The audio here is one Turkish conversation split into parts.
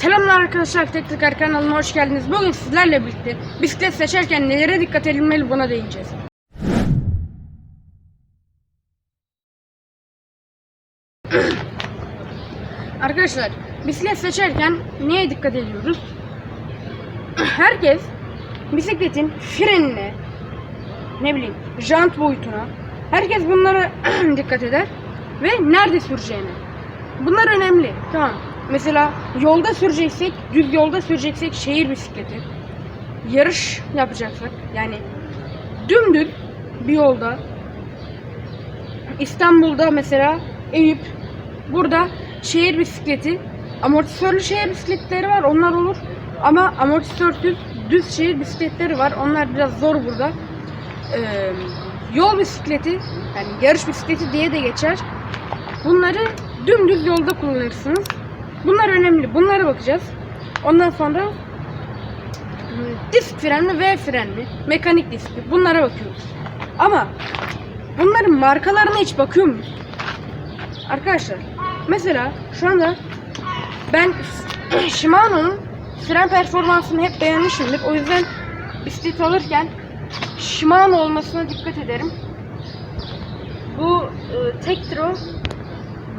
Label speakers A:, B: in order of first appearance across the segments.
A: Selamlar arkadaşlar Tek Tek kanalıma hoş geldiniz. Bugün sizlerle birlikte bisiklet seçerken nelere dikkat edilmeli buna değineceğiz. arkadaşlar bisiklet seçerken neye dikkat ediyoruz? Herkes bisikletin frenine, ne bileyim jant boyutuna, herkes bunlara dikkat eder ve nerede süreceğine. Bunlar önemli. Tamam. Mesela yolda süreceksek, düz yolda süreceksek şehir bisikleti. Yarış yapacaksak yani dümdüz bir yolda İstanbul'da mesela Eyüp burada şehir bisikleti amortisörlü şehir bisikletleri var onlar olur. Ama amortisörsüz düz şehir bisikletleri var onlar biraz zor burada. Ee, yol bisikleti yani yarış bisikleti diye de geçer. Bunları dümdüz yolda kullanırsınız bunlar önemli bunlara bakacağız ondan sonra disk frenli V frenli mekanik diskli bunlara bakıyoruz ama bunların markalarına hiç bakıyor muyuz? Arkadaşlar mesela şu anda ben Shimano'nun fren performansını hep beğenmişimdir. O yüzden bisiklet alırken Shimano olmasına dikkat ederim. Bu e, Tektro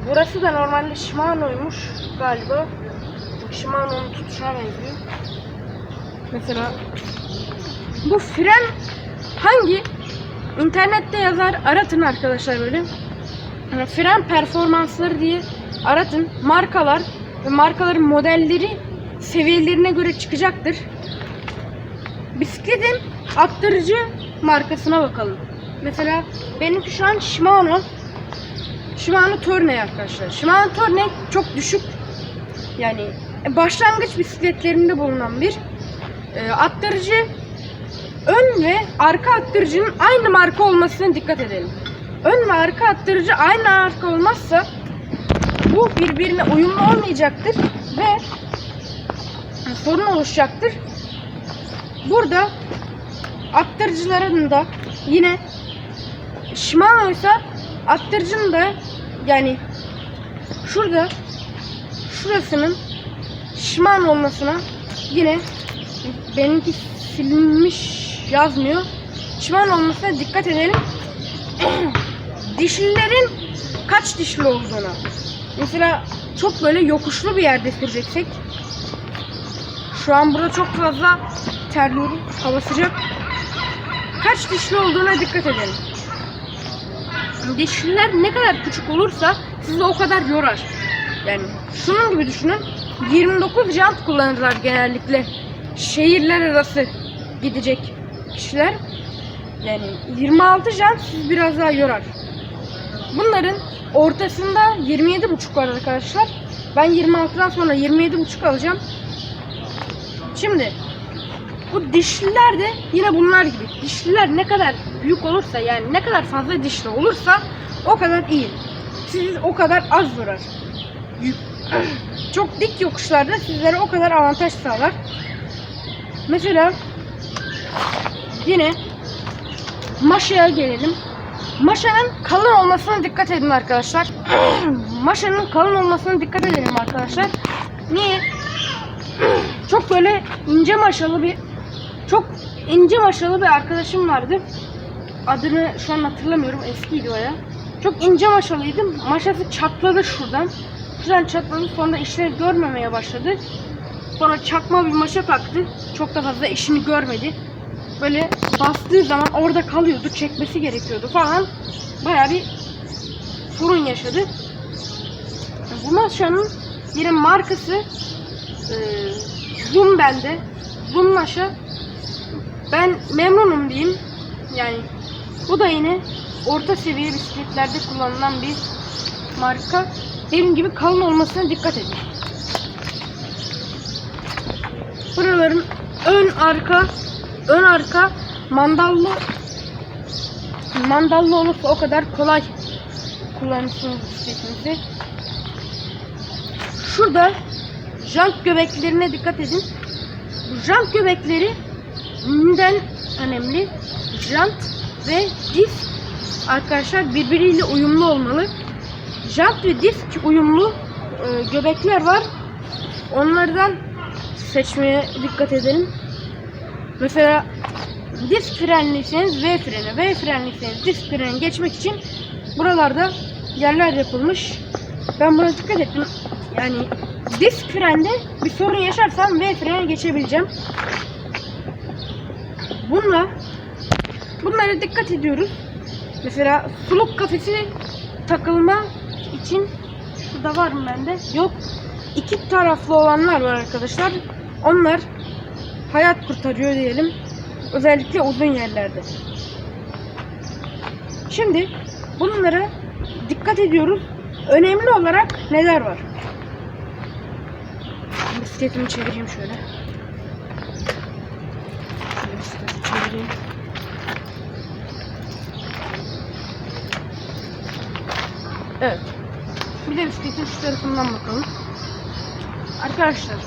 A: burası da normalde Shimano'ymuş galiba. Shimano'nun tutuşuna benziyor. Mesela bu fren hangi? İnternette yazar aratın arkadaşlar böyle. Yani fren performansları diye aratın. Markalar ve markaların modelleri seviyelerine göre çıkacaktır. Bisikletin aktarıcı markasına bakalım. Mesela benimki şu an Shimano. Shimano Tourney arkadaşlar. Shimano Tourney çok düşük. Yani başlangıç bisikletlerinde bulunan bir e, aktarıcı ön ve arka aktarıcının aynı marka olmasına dikkat edelim. Ön ve arka aktarıcı aynı marka olmazsa bu birbirine uyumlu olmayacaktır ve sorun oluşacaktır. Burada aktarıcıların da yine Shimano ise aktarıcının da yani şurada şurasının Shimano olmasına yine benimki silinmiş yazmıyor. Shimano olmasına dikkat edelim. Dişlilerin kaç dişli olduğuna. Mesela çok böyle yokuşlu bir yerde süreceksek şu an burada çok fazla terliyorum. Hava sıcak. Kaç dişli olduğuna dikkat edelim. Dişliler ne kadar küçük olursa sizi o kadar yorar. Yani şunun gibi düşünün. 29 jant kullanırlar genellikle. Şehirler arası gidecek kişiler. Yani 26 jant sizi biraz daha yorar. Bunların ortasında 27.5 var arkadaşlar. Ben 26'dan sonra 27.5 alacağım. Şimdi bu dişliler de yine bunlar gibi. Dişliler ne kadar büyük olursa yani ne kadar fazla dişli olursa o kadar iyi. Siz o kadar az vurar. Yük- Çok dik yokuşlarda sizlere o kadar avantaj sağlar. Mesela yine Maşa'ya gelelim. Maşa'nın kalın olmasına dikkat edin arkadaşlar. Maşa'nın kalın olmasına dikkat edelim arkadaşlar. Niye? Çok böyle ince maşalı bir çok ince maşalı bir arkadaşım vardı. Adını şu an hatırlamıyorum. Eskiydi o ya. Çok ince maşalıydı. Maşası çatladı şuradan. Şuradan çatladı. Sonra işleri görmemeye başladı. Sonra çakma bir maşa taktı. Çok da fazla işini görmedi. Böyle bastığı zaman orada kalıyordu. Çekmesi gerekiyordu falan. Baya bir sorun yaşadı. Bu maşanın yine markası e, Zoom bende. Zoom maşa. Ben memnunum diyeyim. Yani bu da yine orta seviye bisikletlerde kullanılan bir marka. Benim gibi kalın olmasına dikkat edin. Buraların ön arka ön arka mandallı mandallı olursa o kadar kolay kullanırsınız bisikletinizi. Şurada jant göbeklerine dikkat edin. Bu jant göbeklerinden önemli. Jant ve disk arkadaşlar birbiriyle uyumlu olmalı. Jant ve disk uyumlu e, göbekler var. onlardan seçmeye dikkat edelim. Mesela disk frenliyseniz V freni, V frenliyseniz disk freni geçmek için buralarda yerler yapılmış. Ben buna dikkat ettim. Yani disk frende bir sorun yaşarsam V frene geçebileceğim. Bununla bunlara dikkat ediyoruz. Mesela suluk kafesi takılma için şurada var mı bende? Yok. İki taraflı olanlar var arkadaşlar. Onlar hayat kurtarıyor diyelim. Özellikle uzun yerlerde. Şimdi bunlara dikkat ediyoruz. Önemli olarak neler var? Bisikletimi çevireyim şöyle. Çevireyim. Evet. Bir de bisikletin şu tarafından bakalım. Arkadaşlar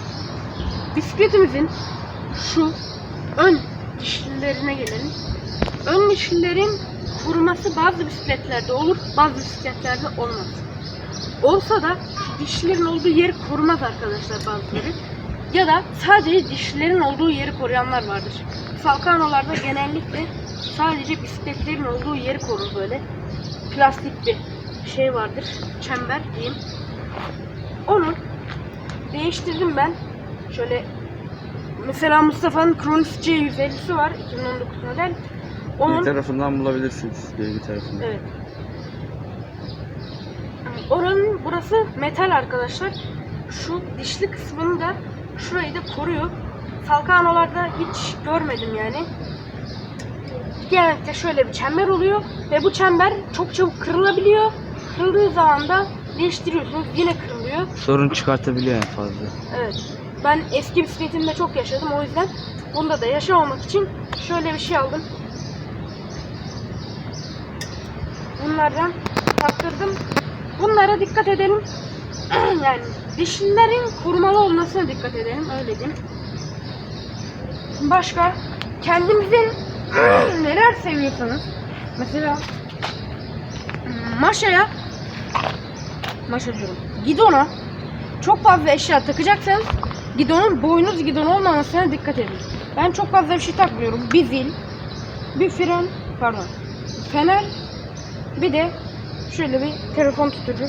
A: bisikletimizin şu ön dişlilerine gelelim. Ön dişlilerin kuruması bazı bisikletlerde olur, bazı bisikletlerde olmaz. Olsa da dişlerin olduğu yeri korumaz arkadaşlar bazıları. Ya da sadece dişlerin olduğu yeri koruyanlar vardır. Salkanolarda genellikle sadece bisikletlerin olduğu yeri korur böyle. Plastik bir şey vardır. Çember diyeyim. Onu değiştirdim ben. Şöyle mesela Mustafa'nın Kronos C150'si var 2019 model.
B: Bir
A: Onun
B: tarafından bulabilirsiniz. Bir tarafından.
A: evet. Oranın burası metal arkadaşlar. Şu dişli kısmını da şurayı da koruyor. Salkanolarda hiç görmedim yani. Genellikle şöyle bir çember oluyor ve bu çember çok çabuk kırılabiliyor. Kırıldığı zaman da değiştiriyorsunuz yine kırılıyor.
B: Sorun çıkartabiliyor en fazla.
A: Evet. Ben eski bisikletimde çok yaşadım o yüzden bunda da yaşamamak için şöyle bir şey aldım. Bunlardan taktırdım. Bunlara dikkat edelim. yani dişlilerin korumalı olmasına dikkat edelim. Öyle diyeyim. Başka kendimizin neler seviyorsanız mesela hmm, maşaya maşa diyorum gidona çok fazla eşya takacaksanız gidonun boynuz gidon olmamasına dikkat edin. Ben çok fazla bir şey takmıyorum. Bir zil, bir fren, pardon, fener, bir de şöyle bir telefon tutucu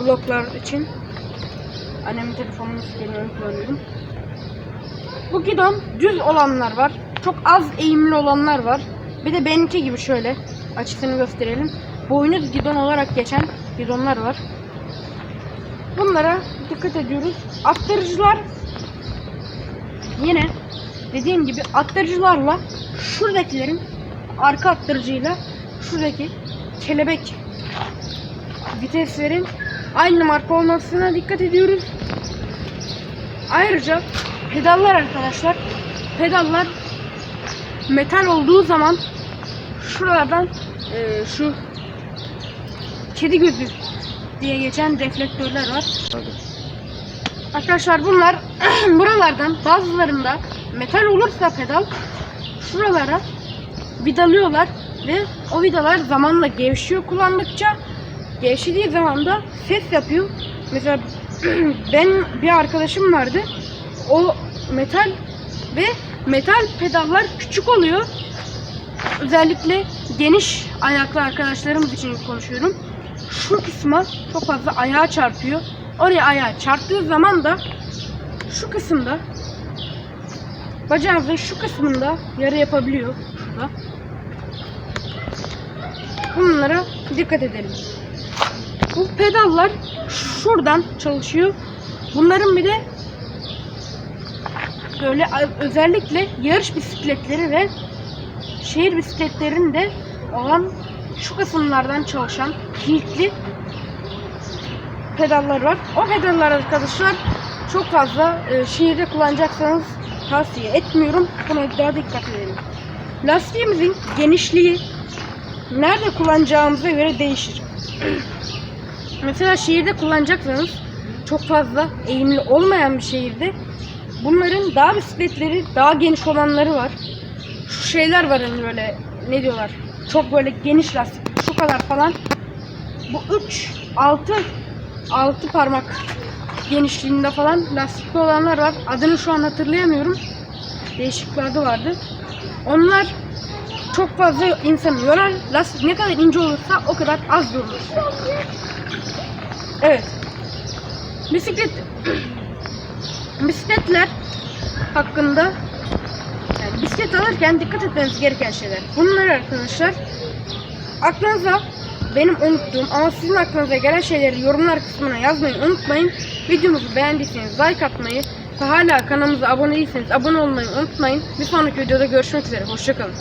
A: bloklar için. Annemin telefonunu kullanıyorum. Bu gidon düz olanlar var. Çok az eğimli olanlar var. Bir de benimki gibi şöyle açısını gösterelim. Boynuz gidon olarak geçen gidonlar var. Bunlara dikkat ediyoruz. Aktarıcılar yine dediğim gibi aktarıcılarla şuradakilerin arka aktarıcıyla şuradaki kelebek viteslerin aynı marka olmasına dikkat ediyoruz. Ayrıca pedallar arkadaşlar pedallar metal olduğu zaman şuralardan eee, şu kedi gözü diye geçen reflektörler var.
B: Hadi.
A: Arkadaşlar bunlar buralardan bazılarında metal olursa pedal şuralara vidalıyorlar ve o vidalar zamanla gevşiyor kullandıkça gevşediği zaman da ses yapıyor. Mesela ben bir arkadaşım vardı. O metal ve metal pedallar küçük oluyor. Özellikle geniş ayaklı arkadaşlarımız için konuşuyorum. Şu kısma çok fazla ayağa çarpıyor. Oraya ayağı çarptığı zaman da şu kısımda bacağınızın şu kısmında yara yapabiliyor. Şurada. Bunlara dikkat edelim. Bu pedallar şuradan çalışıyor. Bunların bir de böyle özellikle yarış bisikletleri ve şehir bisikletlerinde olan şu kısımlardan çalışan kilitli pedallar var. O pedallar arkadaşlar çok fazla e, şehirde kullanacaksanız tavsiye etmiyorum. Buna daha dikkat edelim. Lastiğimizin genişliği nerede kullanacağımıza göre değişir. Mesela şehirde kullanacaksanız çok fazla eğimli olmayan bir şehirde bunların dağ bisikletleri daha geniş olanları var. Şu şeyler var hani böyle ne diyorlar? Çok böyle geniş lastik şu kadar falan. Bu 3 6 6 parmak genişliğinde falan lastikli olanlar var. Adını şu an hatırlayamıyorum. Değişik bir adı vardı. Onlar çok fazla insanı yorar. Lastik ne kadar ince olursa o kadar az yorulur. Evet. Bisiklet bisikletler hakkında yani bisiklet alırken dikkat etmeniz gereken şeyler. Bunlar arkadaşlar aklınıza benim unuttuğum ama sizin aklınıza gelen şeyleri yorumlar kısmına yazmayı unutmayın. Videomuzu beğendiyseniz like atmayı ve hala kanalımıza abone değilseniz abone olmayı unutmayın. Bir sonraki videoda görüşmek üzere. Hoşçakalın.